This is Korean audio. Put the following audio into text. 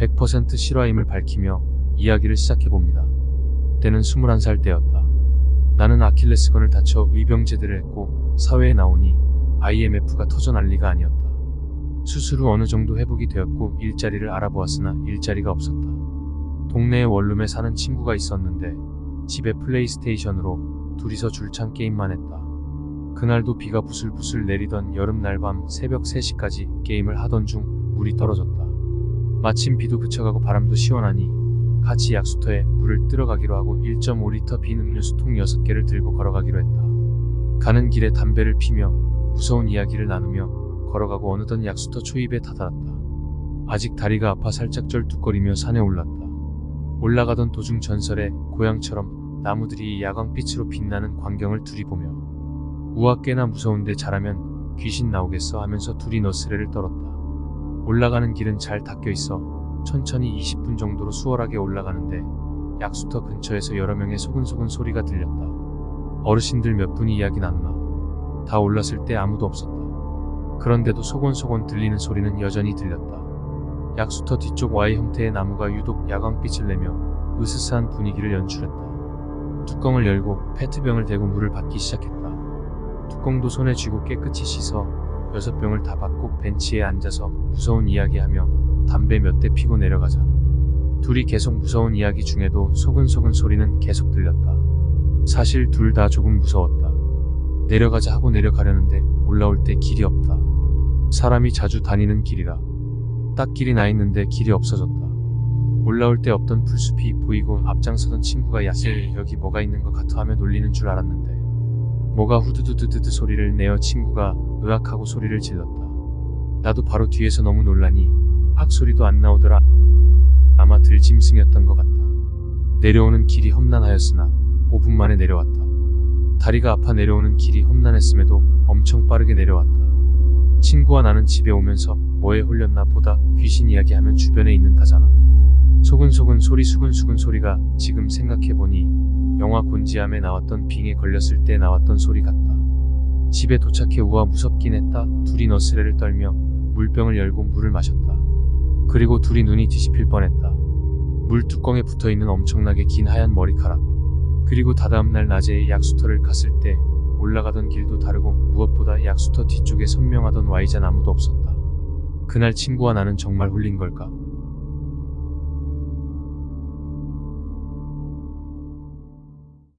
100% 실화임을 밝히며 이야기를 시작해봅니다. 때는 21살 때였다. 나는 아킬레스건을 다쳐 의병제대를 했고 사회에 나오니 IMF가 터져 난리가 아니었다. 수술 후 어느 정도 회복이 되었고 일자리를 알아보았으나 일자리가 없었다. 동네의 원룸에 사는 친구가 있었는데 집에 플레이스테이션으로 둘이서 줄창 게임만 했다. 그날도 비가 부슬부슬 내리던 여름 날 밤 새벽 3시까지 게임을 하던 중 물이 떨어졌다. 마침 비도 그쳐가고 바람도 시원하니 같이 약수터에 물을 뜨러가기로 하고 1.5리터 빈 음료수 통 6개를 들고 걸어가기로 했다. 가는 길에 담배를 피며 무서운 이야기를 나누며 걸어가고 어느덧 약수터 초입에 다다랐다. 아직 다리가 아파 살짝 쩔뚝거리며 산에 올랐다. 올라가던 도중 전설의 고향처럼 나무들이 야광빛으로 빛나는 광경을 둘이보며 우와 꽤나 무서운데 잘하면 귀신 나오겠어 하면서 둘이 너스레를 떨었다. 올라가는 길은 잘 닦여 있어 천천히 20분 정도로 수월하게 올라가는데 약수터 근처에서 여러 명의 소근소근 소리가 들렸다. 어르신들 몇 분이 이야기 나누나. 다 올랐을 때 아무도 없었다. 그런데도 소곤소곤 들리는 소리는 여전히 들렸다. 약수터 뒤쪽 Y 형태의 나무가 유독 야광빛을 내며 으스스한 분위기를 연출했다. 뚜껑을 열고 페트병을 대고 물을 받기 시작했다. 뚜껑도 손에 쥐고 깨끗이 씻어 여섯 병을 다 받고 벤치에 앉아서 무서운 이야기하며 담배 몇 대 피고 내려가자. 둘이 계속 무서운 이야기 중에도 소근소근 소리는 계속 들렸다. 사실 둘 다 조금 무서웠다. 내려가자 하고 내려가려는데 올라올 때 길이 없다. 사람이 자주 다니는 길이라. 딱 길이 나 있는데 길이 없어졌다. 올라올 때 없던 풀숲이 보이고 앞장서던 친구가 야슬 여기 뭐가 있는 것 같아 하며 놀리는 줄 알았는데 뭐가 후두두두두두 소리를 내어 친구가 으악하고 소리를 질렀다. 나도 바로 뒤에서 너무 놀라니 악 소리도 안 나오더라. 아마 들짐승이었던 것 같다. 내려오는 길이 험난하였으나 5분 만에 내려왔다. 다리가 아파 내려오는 길이 험난했음에도 엄청 빠르게 내려왔다. 친구와 나는 집에 오면서 뭐에 홀렸나 보다 귀신 이야기하면 주변에 있는다잖아. 소근소근 소리 수근수근 소리가 지금 생각해보니 영화 곤지암에 나왔던 빙에 걸렸을 때 나왔던 소리 같다. 집에 도착해 우와 무섭긴 했다. 둘이 너스레를 떨며 물병을 열고 물을 마셨다. 그리고 둘이 눈이 뒤집힐 뻔했다. 물 뚜껑에 붙어있는 엄청나게 긴 하얀 머리카락. 그리고 다다음날 낮에 약수터를 갔을 때 올라가던 길도 다르고 무엇보다 약수터 뒤쪽에 선명하던 Y자 나무도 없었다. 그날 친구와 나는 정말 홀린 걸까?